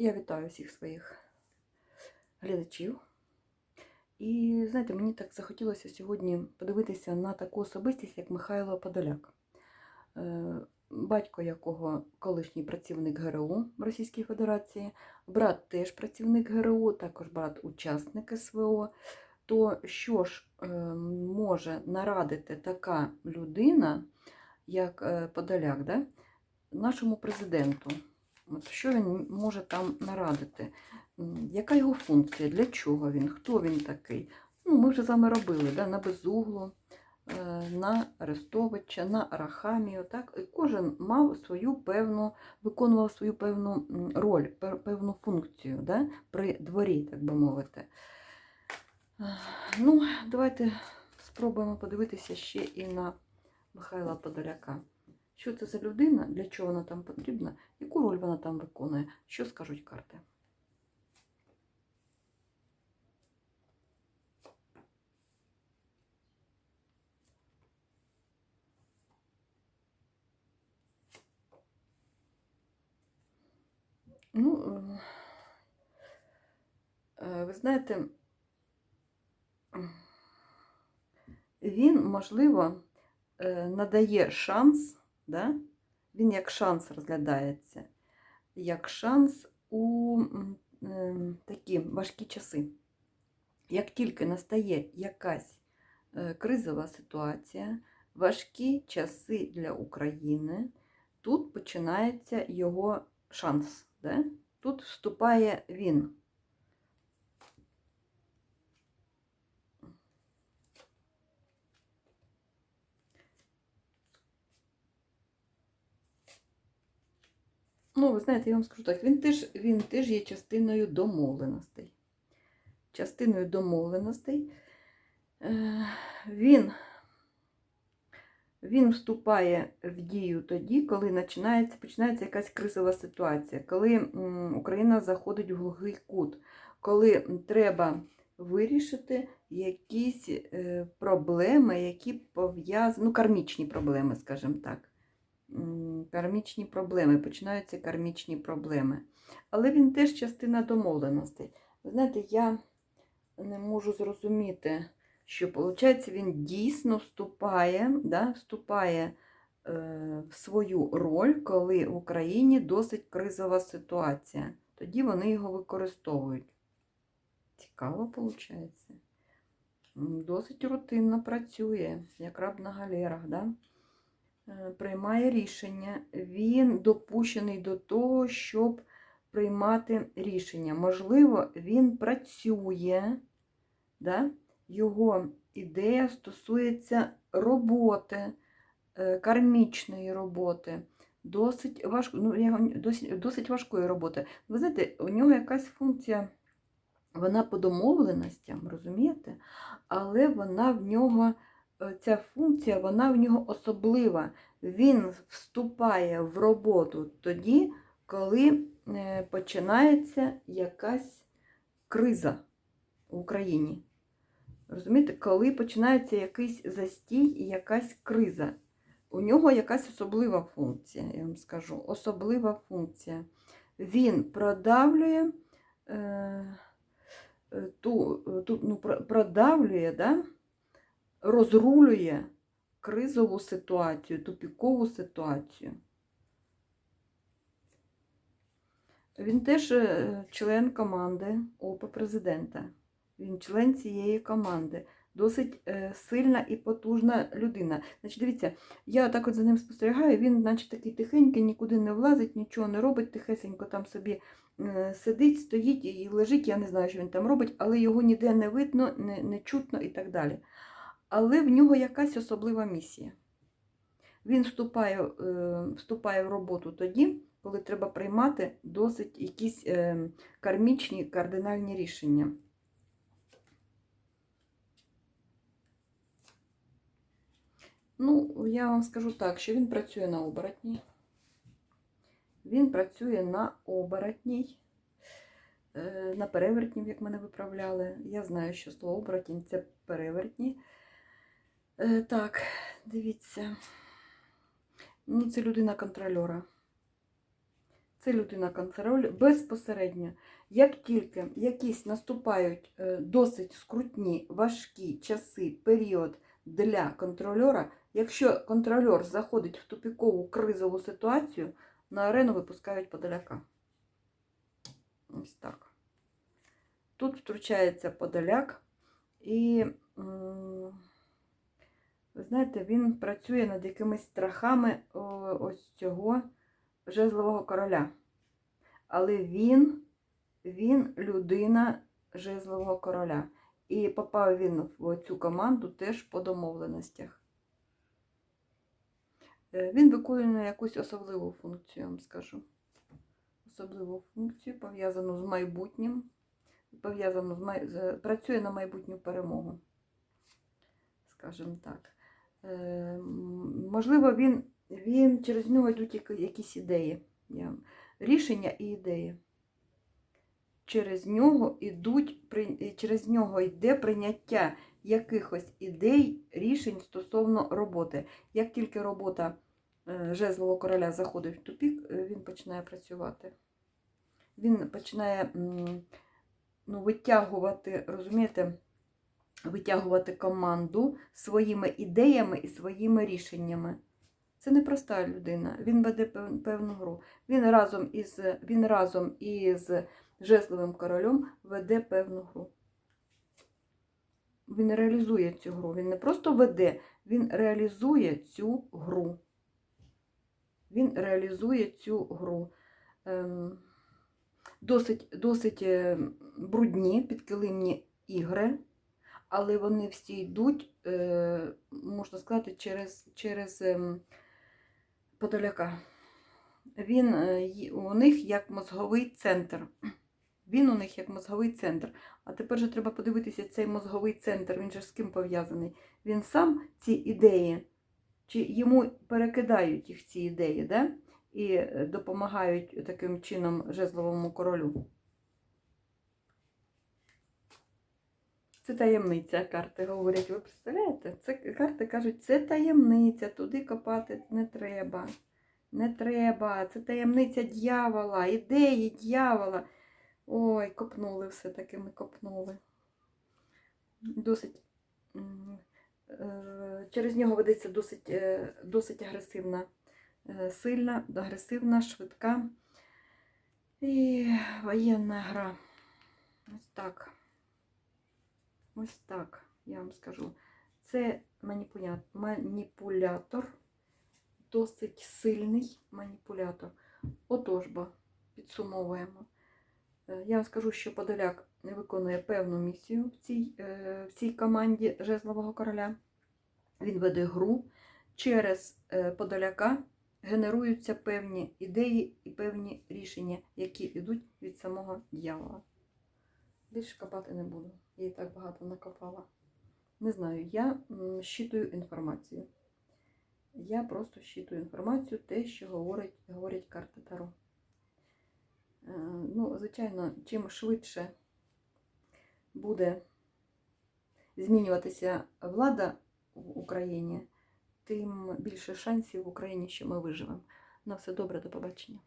Я вітаю всіх своїх глядачів. І знаєте, мені так захотілося сьогодні подивитися на таку особистість, як Михайло Подоляк, Е, батько якого колишній працівник ГРУ Російської Федерації, брат теж працівник ГРУ, також брат учасник СВО. То що ж е, може нарадити така людина, як е, Подоляк, да? нашому президенту? От що він може там нарадити? Яка його функція? Для чого він? Хто він такий? Ну, ми вже з вами робили да? на Безуглу, е, на Арестовича, на Арахамію. Так? І кожен мав свою певну, виконував свою певну роль, певну функцію да? при дворі, так би мовити. Е, Ну, давайте спробуємо подивитися ще і на Михайла Подоляка. Що це за людина, для чого вона там потрібна, яку роль вона там виконує, що скажуть карти. Ну, е, е, ви знаєте, він, можливо, е, надає шанс, да? він як шанс розглядається, як шанс у е, такі важкі часи. Як тільки настає якась е, кризова ситуація, важкі часи для України, тут починається його шанс. Да? Тут вступає він. Ну, ви знаєте, я вам скажу так, він теж, він теж є частиною домовленостей. Частиною домовленостей. Е, Він, він вступає в дію тоді, коли починається, починається якась кризова ситуація, коли Україна заходить в глухий кут, коли треба вирішити якісь е, проблеми, які пов'язані, ну, кармічні проблеми, скажімо так. Кармічні проблеми, починаються кармічні проблеми. Але він теж частина домовленостей. Ви знаєте, я не можу зрозуміти, що виходить, він дійсно вступає, да, вступає е, в свою роль, коли в Україні досить кризова ситуація. Тоді вони його використовують. Цікаво, виходить. Досить рутинно працює, як раб на галерах. Да? Е, Приймає рішення. Він допущений до того, щоб приймати рішення. Можливо, він працює, да? його ідея стосується роботи, е, кармічної роботи, досить, важко, ну, досить, досить важкої роботи. Ви знаєте, у нього якась функція, вона по домовленостям, розумієте? Але вона в нього, ця функція, вона в нього особлива. Він вступає в роботу тоді, коли е, починається якась криза в Україні. Розумієте, коли починається якийсь застій і якась криза. У нього якась особлива функція, я вам скажу. Особлива функція. Він продавлює е, е, ту, ту, ну, продавлює, да? Розрулює кризову ситуацію, тупікову ситуацію. Він теж е, член команди ОП президента. Він член цієї команди. Досить е, сильна і потужна людина. Значить, дивіться, я так от за ним спостерігаю, він, наче такий тихенький, нікуди не влазить, нічого не робить, тихесенько там собі е, сидить, стоїть і лежить. Я не знаю, що він там робить, але його ніде не видно, не, не чутно і так далі. Але в нього якась особлива місія. Він вступає, е, вступає в роботу тоді, коли треба приймати досить якісь е, кармічні кардинальні рішення. Ну, я вам скажу так, що він працює на оборотній. Він працює на оборотній, е, на перевертнів, як мене виправляли. Я знаю, що слово оборотінь це перевертні. Е, Так, дивіться. Ну, це людина контрольора. Це людина контроль безпосередньо. Як тільки якісь наступають е, досить скрутні, важкі часи, період для контрольора, якщо контрольор заходить в тупікову кризову ситуацію, на арену випускають подаляка. Ось так. Тут втручається подаляк, і, ви знаєте, він працює над якимись страхами ось цього жезлового короля. Але він, він людина жезлового короля. І попав він в цю команду теж по домовленостях. Е, Він виконує якусь особливу функцію, я вам скажу. Особливу функцію, пов'язану з майбутнім, пов'язану з, май... працює на майбутню перемогу. Скажімо так. Е, можливо, він, він через нього йдуть якісь ідеї. Рішення і ідеї. Через нього ідуть, при- через нього йде прийняття якихось ідей, рішень стосовно роботи. Як тільки робота е, жезлового короля заходить в тупік, е, він починає працювати. Він починає ну, витягувати, розумієте, витягувати команду своїми ідеями і своїми рішеннями. Це не проста людина. Він веде певну гру. Він разом із, він разом із жезловим королем веде певну гру. Він реалізує цю гру. Він не просто веде, він реалізує цю гру. Він реалізує цю гру. Ем, досить, досить е, брудні, підкилимні ігри, але вони всі йдуть, е, можна сказати, через, через ем, Подоляка. Він е, у них як мозговий центр. Він у них як мозговий центр. А тепер же треба подивитися цей мозговий центр. Він же з ким пов'язаний? Він сам ці ідеї, чи йому перекидають їх ці ідеї, да? і е, допомагають таким чином жезловому королю. Це таємниця, карти говорять. Ви представляєте? Це карти кажуть, це таємниця, туди копати не треба. Не треба. Це таємниця дьявола, ідеї дьявола. Ой, копнули все-таки ми копнули. Досить. е, Через нього ведеться досить, е, досить агресивна, е, сильна, агресивна, швидка і воєнна гра. Ось так. Ось так, я вам скажу. Це маніпулятор, досить сильний маніпулятор. Отож бо, підсумовуємо. Е, Я вам скажу, що Подоляк виконує певну місію в цій, е, в цій команді Жезлового короля. Він веде гру. Через е, Подоляка генеруються певні ідеї і певні рішення, які йдуть від самого дьявола. Більше копати не буду. Я і так багато накопала. Не знаю, я щитую інформацію. Я просто щитую інформацію, те, що говорить, говорять карти Таро. Е, Ну, звичайно, чим швидше буде змінюватися влада в Україні, тим більше шансів в Україні, що ми виживемо. На все добре, до побачення.